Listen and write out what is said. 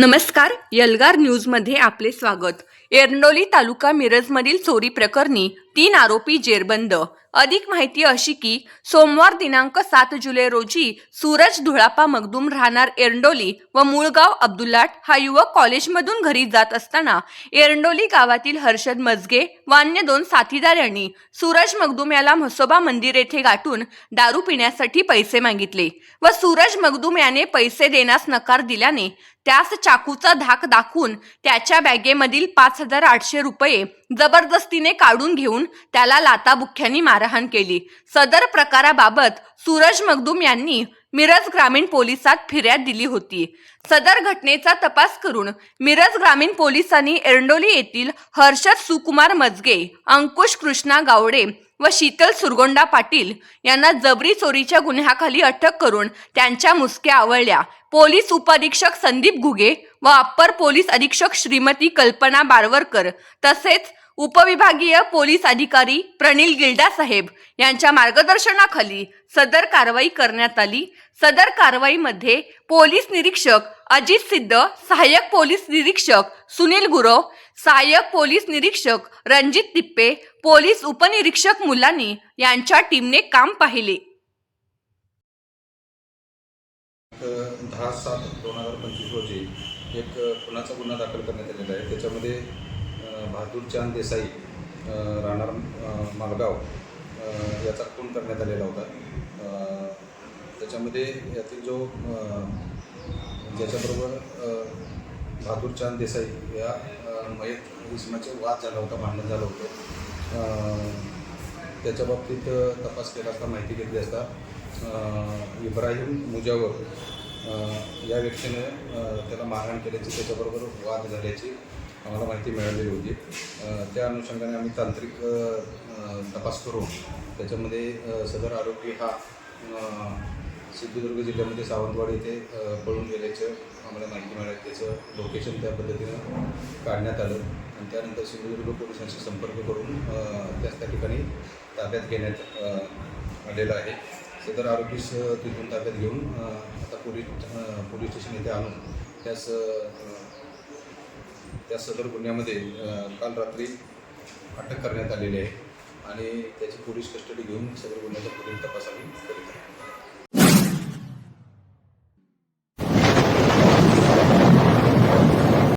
नमस्कार यलगार न्यूजमध्ये आपले स्वागत. एर्नोली तालुका मिरजमधील चोरी प्रकरणी तीन आरोपी जेरबंद. अधिक माहिती अशी की सोमवार दिनांक सात जुलै रोजी सूरज धुळापा मगदूम राहणार एरंडोली व मूळगाव अब्दुल्लाट हा युवक कॉलेजमधून घरी जात असताना एरंडोली गावातील हर्षद मजगे व अन्य दोन साथीदार यांनी सूरज मगदूम याला म्हसोबा मंदिर येथे गाठून दारू पिण्यासाठी पैसे मागितले व सूरज मगदूम याने पैसे देण्यास नकार दिल्याने त्यास चाकूचा धाक दाखवून त्याच्या बॅगेमधील पाच हजार आठशे रुपये जबरदस्तीने काढून घेऊन त्याला लाताबुक्क्यांनी मारहाण केली. सदर प्रकाराबाबत सूरज मगदूम यांनी मिरज ग्रामीण पोलिसात फिर्याद दिली होती. सदर घटनेचा तपास करून मिरज ग्रामीण पोलिसांनी एरंडोली येथील हर्षद सुकुमार मजगे अंकुश कृष्णा गावडे व शीतल सुरगोंडा पाटील यांना जबरी चोरीच्या गुन्ह्याखाली अटक करून त्यांच्या मुसक्या आवळल्या. पोलीस उपअधीक्षक संदीप घुगे व अप्पर पोलीस अधीक्षक श्रीमती कल्पना बारवरकर तसेच उपविभागीय पोलीस अधिकारी प्रणील गिल्डा साहेब यांच्या मार्गदर्शनाखाली सदर कारवाई करण्यात आली. सदर कारवाईमध्ये पोलीस निरीक्षक अजित सिद्ध सहाय्यक पोलीस निरीक्षक सुनील गुरव सहाय्यक पोलीस निरीक्षक रणजित तिप्पे पोलीस उपनिरीक्षक मुलानी यांच्या टीमने काम पाहिले. दहा सात दोन हजार पंचवीस रोजी एक खुनाचा गुन्हा दाखल करण्यात आलेला आहे. त्याच्यामध्ये बहादूरचांद देसाई राहणार मालगाव याचा खून करण्यात आलेला होता. त्याच्यामध्ये यातील जो ज्याच्याबरोबर बहादूरचांद देसाई या मयत इसमाचे वाद झाला होता भांडण झालं होतं. त्याच्या बाबतीत तपास केला असता माहिती घेतली असता इब्राहिम मुजावर या व्यक्तीने त्याला मारहाण केल्याची त्याच्याबरोबर वाद झाल्याची आम्हाला माहिती मिळालेली होती. त्या अनुषंगाने आम्ही तांत्रिक तपास करून त्याच्यामध्ये सदर आरोपी हा सिंधुदुर्ग जिल्ह्यामध्ये सावंतवाडी येथे पळून गेल्याचं आम्हाला माहिती मिळाली. त्याचं लोकेशन त्या पद्धतीनं काढण्यात आलं. आणि त्यानंतर सिंधुदुर्ग पोलिसांशी संपर्क करून त्याच त्या ठिकाणी ताब्यात घेण्यात आलेलं आहे. सदर आरोपीस तिथून ताब्यात घेऊन आता पोलीस पोलीस स्टेशन येथे आणून त्यास त्या सदर गुन्ह्यामध्ये काल रात्री अटक करण्यात आलेली आहे आणि त्याची पोलीस कस्टडी घेऊन सदर गुन्ह्याचा पुढील तपास आम्ही करीत आहे